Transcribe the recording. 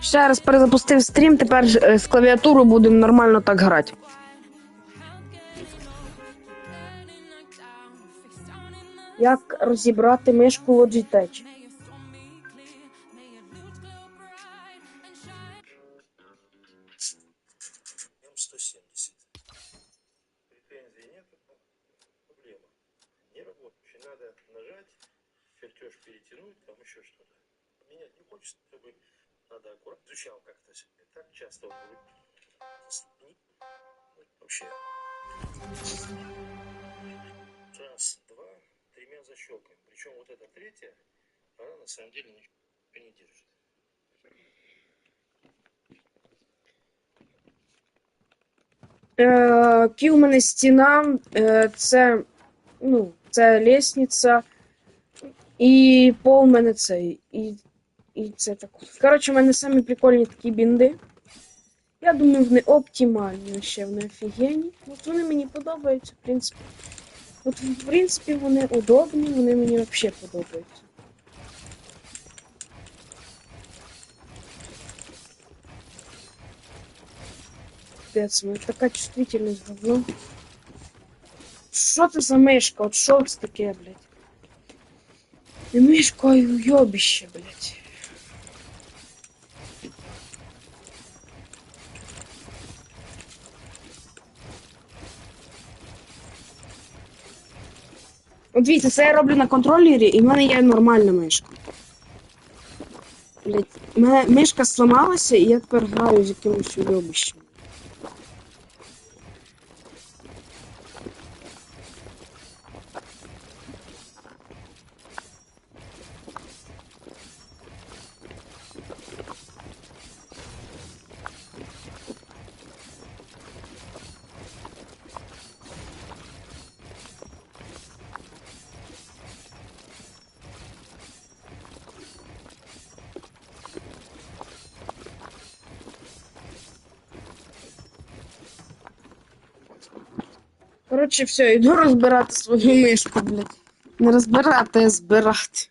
Ще раз перезапустив стрім, тепер е, з клавіатурою будемо нормально так грати. Як розібрати мишку Logitech? М170. Претензий. Не работающий. Надо нажать, чертеж перетянуть, там еще что-то. Менять не хочется, чтобы надо аккуратно. Изучал как-то себе. Так часто вот говорю. Ну, вообще. Раз, два, тремя защелками. Причем вот эта третья, она на самом деле ничего не держит. Е, Кі у мене стіна, е, це, ну, це лестниця, і пол у мене цей. І, і це так. Коротше, у мене самі прикольні такі бінди. Я думаю, вони оптимальні ще, вони офігенні. От вони мені подобаються, в принципі. От, в принципі, вони удобні, вони мені взагалі подобаються. Капець, ну така чувствительність говно. Що це за мишка? От що це таке, блядь? Не мишка, а уйобище, блядь. От дивіться, це я роблю на контролері, і в мене є нормальна мишка. Блять, в мене мишка сламалася, і я тепер граю з якимось уйобищем. Коротше, все, йду розбирати свою мишку, блядь. Не розбирати, а збирати.